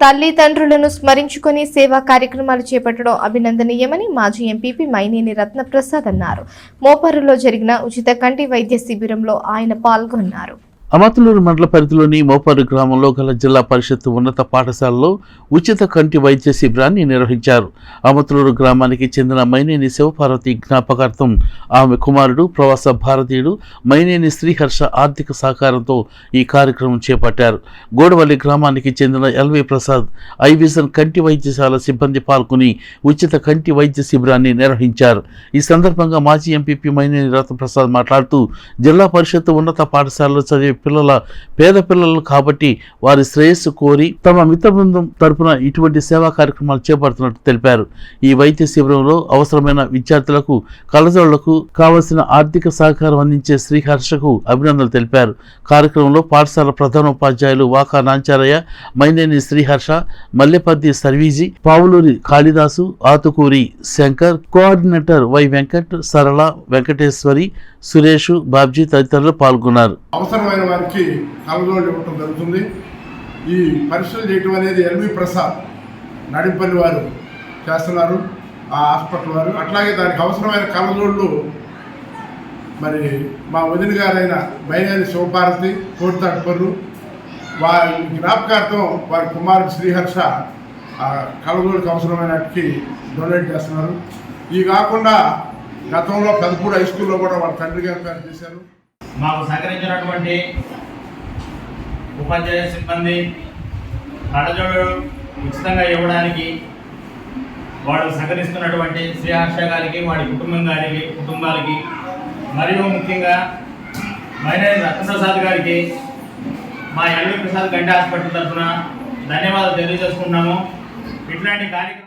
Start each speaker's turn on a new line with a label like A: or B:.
A: తల్లిదండ్రులను స్మరించుకొని సేవా కార్యక్రమాలు చేపట్టడం అభినందనీయమని మాజీ ఎంపీపీ మైనేని రత్నప్రసాద్ అన్నారు. మోపరులో జరిగిన ఉచిత కంటి వైద్య శిబిరంలో ఆయన పాల్గొన్నారు.
B: అమతులూరు మండల పరిధిలోని మోపారు గ్రామంలో గల జిల్లా పరిషత్ ఉన్నత పాఠశాలలో ఉచిత కంటి వైద్య శిబిరాన్ని నిర్వహించారు. అమతులూరు గ్రామానికి చెందిన మైనేని శివపార్వతి జ్ఞాపకార్థం ఆమె కుమారుడు ప్రవాస భారతీయుడు మైనేని శ్రీహర్ష ఆర్థిక సహకారంతో ఈ కార్యక్రమం చేపట్టారు. గోడవల్లి గ్రామానికి చెందిన ఎల్వి ప్రసాద్ ఐవిజన్ కంటి వైద్యశాల సిబ్బంది పాల్గొని ఉచిత కంటి వైద్య శిబిరాన్ని నిర్వహించారు. ఈ సందర్భంగా మాజీ ఎంపీపీ మైనేని రత్నప్రసాద్ మాట్లాడుతూ జిల్లా పరిషత్ ఉన్నత పాఠశాలలో చదివే పిల్లల పేద పిల్లలు కాబట్టి వారి శ్రేయస్సు కోరి తమ మిత్ర బృందం తరపున ఇటువంటి సేవా కార్యక్రమాలు చేపడుతున్నట్టు తెలిపారు. ఈ వైద్య శిబిరంలో అవసరమైన విద్యార్థులకు కళజోళ్ళకు కావలసిన ఆర్థిక సహకారం అందించే శ్రీహర్షకు అభినందనలు తెలిపారు. కార్యక్రమంలో పాఠశాల ప్రధానోపాధ్యాయులు వాకా నాంచారయ్య మైనేని శ్రీహర్ష మల్లెపద్ది సర్వీజీ పావులూరి కాళిదాసు ఆతుకూరి శంకర్ కోఆర్డినేటర్ వై వెంకట్ సరళ వెంకటేశ్వరి సురేష్ బాబ్జీ తదితరులు పాల్గొన్నారు.
C: అవసరమైన వారికి కలగోళ్ళు ఇవ్వటం జరుగుతుంది. ఈ పరిశీలన చేయటం అనేది ఎల్వి ప్రసాద్ నడింపల్లి వారు చేస్తున్నారు ఆ హాస్పిటల్ వారు. అట్లాగే దానికి అవసరమైన కలజోళ్ళు మరి మా వదిన గారైన బైనేని శివభారతి కోటితాటిపర్రు వారి జ్ఞాపకార్థం వారి కుమారుడు శ్రీహర్ష ఆ కలజోడికి అవసరమైనటికి డొనేట్ చేస్తున్నారు. ఇవి కాకుండా గతంలో పెదపూడి హై స్కూల్లో కూడా వాళ్ళ తండ్రి గారు పేరు చేశారు.
D: మాకు సహకరించినటువంటి ఉపాధ్యాయ సిబ్బంది కళజోడు ఉచితంగా ఇవ్వడానికి వాళ్ళు సహకరిస్తున్నటువంటి శ్రీహర్ష గారికి వాడి కుటుంబం గారికి కుటుంబాలకి మరియు ముఖ్యంగా మైనేని రత్నప్రసాద్ గారికి మా ఎల్వి ప్రసాద్ గంట హాస్పిటల్ తరఫున ధన్యవాదాలు తెలియజేసుకుంటున్నాము. ఇట్లాంటి కార్యక్రమం